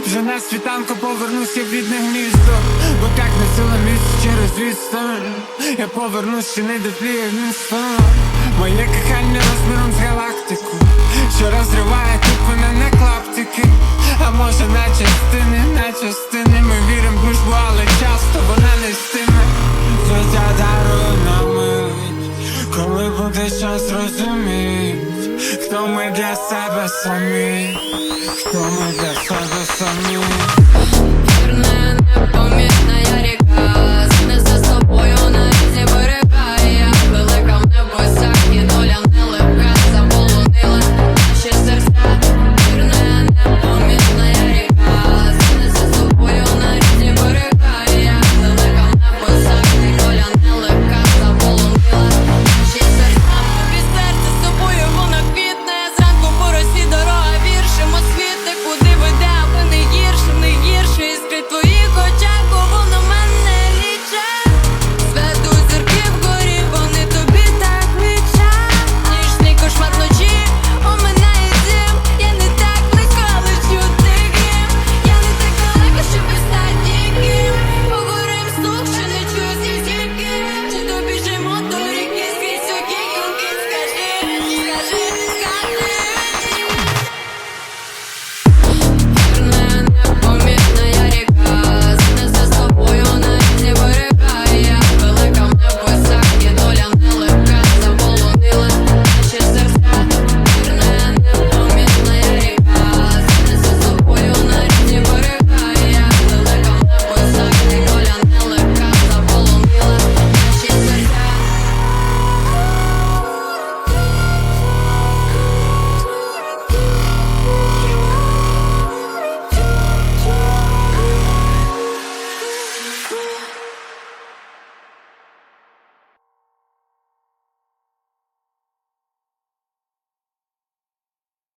на світанку повернусь я в рідне гніздо. Бо так не сила місць через відстань. Я повернусь ще не дотліє місто Моє кохання розміром з галактику. Що розриває тут мене на клаптики. А може на частини, на частини. Ми віримо в дружбу, але часто вона не стиме. Життя дарує нам мить. Коли буде час розуміть No me desabes a mí, no me desabes a mí. Yeah.